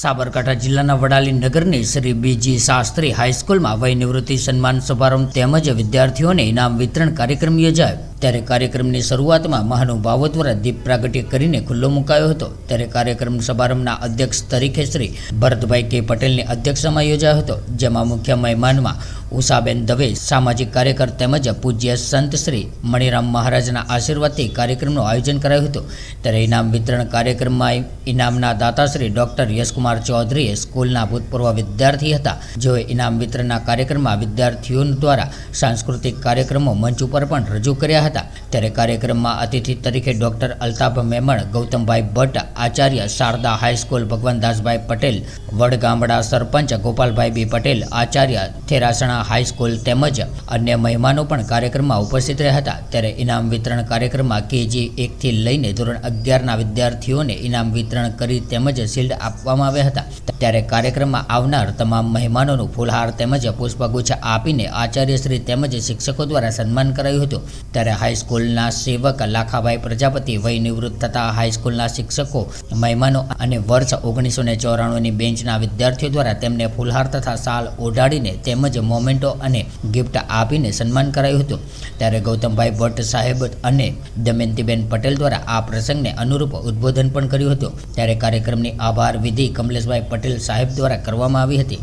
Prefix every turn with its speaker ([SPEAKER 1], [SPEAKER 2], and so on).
[SPEAKER 1] સાબરકાંઠા જિલ્લાના વડાલી નગરની શ્રી બીજી શાસ્ત્રી હાઈસ્કૂલમાં વય નિવૃત્તિ સન્માન સમારંભ તેમજ વિદ્યાર્થીઓને ઇનામ વિતરણ કાર્યક્રમ યોજાયો. ત્યારે કાર્યક્રમની શરૂઆતમાં મહાનુભાવો દ્વારા દીપ પ્રાગટ્ય કરીને ખુલ્લો મુકાયો હતો. ત્યારે કાર્યક્રમ સમારંભના અધ્યક્ષ તરીકે શ્રી ભરતભાઈ કે પટેલની અધ્યક્ષતામાં યોજાયો હતો, જેમાં મુખ્ય મહેમાનમાં ઉષાબેન દવે, સામાજિક કાર્યકર તેમજ પૂજ્ય સંત શ્રી મણિરામ મહારાજના આશીર્વાદથી કાર્યક્રમનું આયોજન કરાયું હતું. ત્યારે ઇનામ વિતરણ કાર્યક્રમમાં ઇનામના દાતાશ્રી ડૉક્ટર યશકુમાર ચૌધરીએ સ્કૂલના ભૂતપૂર્વ વિદ્યાર્થી હતા જેઓએ ઇનામ વિતરણના કાર્યક્રમમાં વિદ્યાર્થીઓ દ્વારા સાંસ્કૃતિક કાર્યક્રમો મંચ ઉપર પણ રજૂ કર્યા હતા. ત્યારે કાર્યક્રમમાં અતિથિ તરીકે doctor Altaf Memon, Gautambhai Bhatt, Acharya Sharda high school Bhagwandasbhai Patel, Vadgamda sarpanch Gopalbhai B Patel, Acharya Therasana high school તેમજ અન્ય મહેમાનો પણ કાર્યક્રમમાં ઉપસ્થિત રહ્યા હતા. ત્યારે ઇનામ વિતરણ કાર્યક્રમમાં કેજી એકથી લઈને ધોરણ અગિયારના વિદ્યાર્થીઓને ઇનામ વિતરણ કરી તેમજ શિલ્ડ આપવામાં આવ્યા હતા. ત્યારે કાર્યક્રમમાં આવનાર તમામ મહેમાનોનું ફૂલહાર તેમજ પુષ્પગુચ્છ આપીને આચાર્યશ્રી તેમજ શિક્ષકો દ્વારા સન્માન કરાયું હતું. ત્યારે હાઈસ્કૂલના સેવક લાખાભાઈ પ્રજાપતિ વય નિવૃત્ત થતા હાઈસ્કૂલના શિક્ષકો મહેમાનો અને વર્ષ ઓગણીસો ને ચોરાણુંની બેન્ચના વિદ્યાર્થીઓ દ્વારા તેમને ફૂલહાર તથા શાલ ઓઢાડીને તેમજ મોમેન્ટો અને ગિફ્ટ આપીને સન્માન કરાયું હતું. ત્યારે ગૌતમભાઈ ભટ્ટ સાહેબ અને દમયંતીબેન પટેલ દ્વારા આ પ્રસંગને અનુરૂપ ઉદ્બોધન પણ કર્યું હતું. ત્યારે કાર્યક્રમની આભાર વિધિ કમલેશભાઈ પટેલ સાહેબ દ્વારા કરવામાં આવી હતી.